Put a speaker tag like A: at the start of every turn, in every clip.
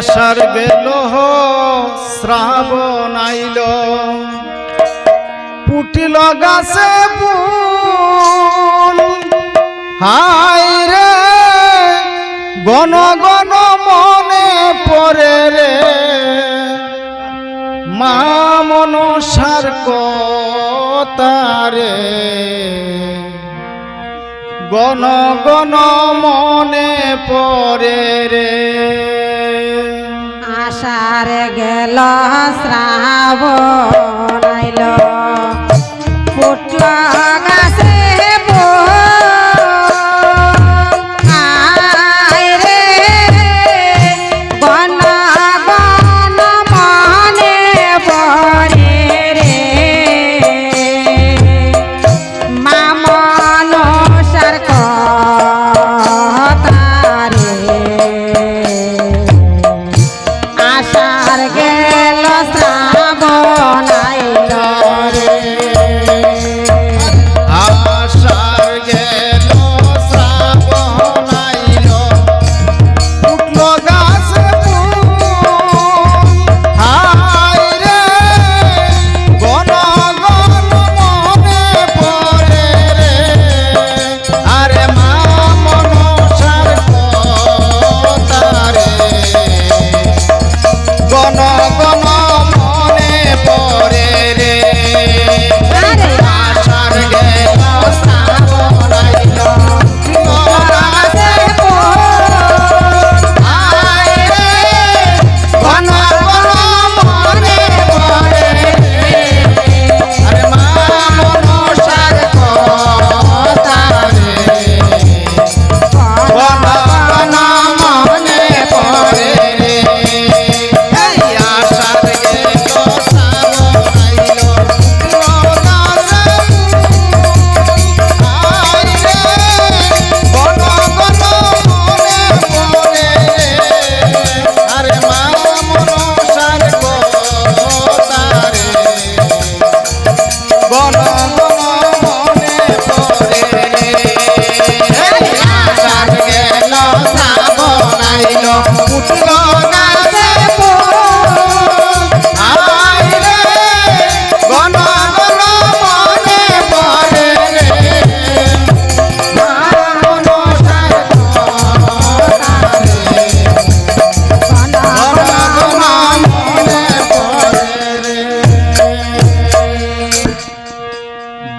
A: আসার গেল শ্রাবণ আইল। পুটিল গাছে হাই রে, গণ গণ মনে পরে রে। মা মন
B: সার
A: কে
B: গণ গণ মনে পরে রে।
A: আশার গেল
B: শ্রাবণ আইল।
A: পুটুয়া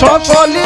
A: সকলি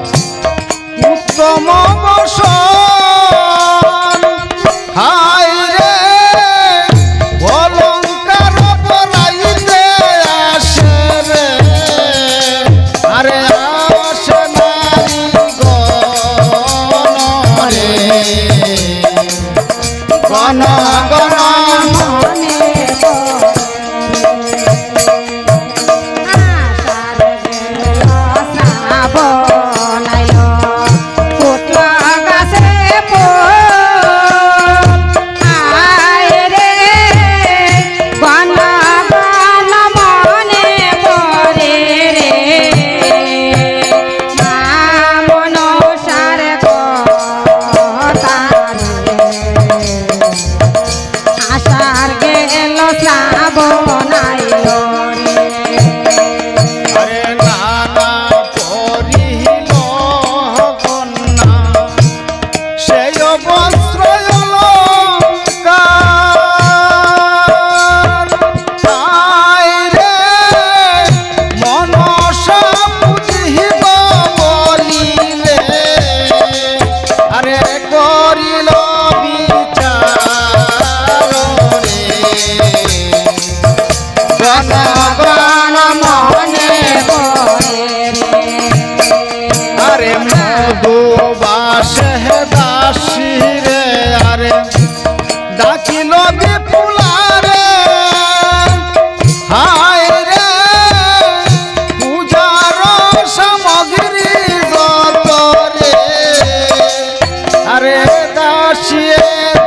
B: গণ
A: আরে দাসিয়ে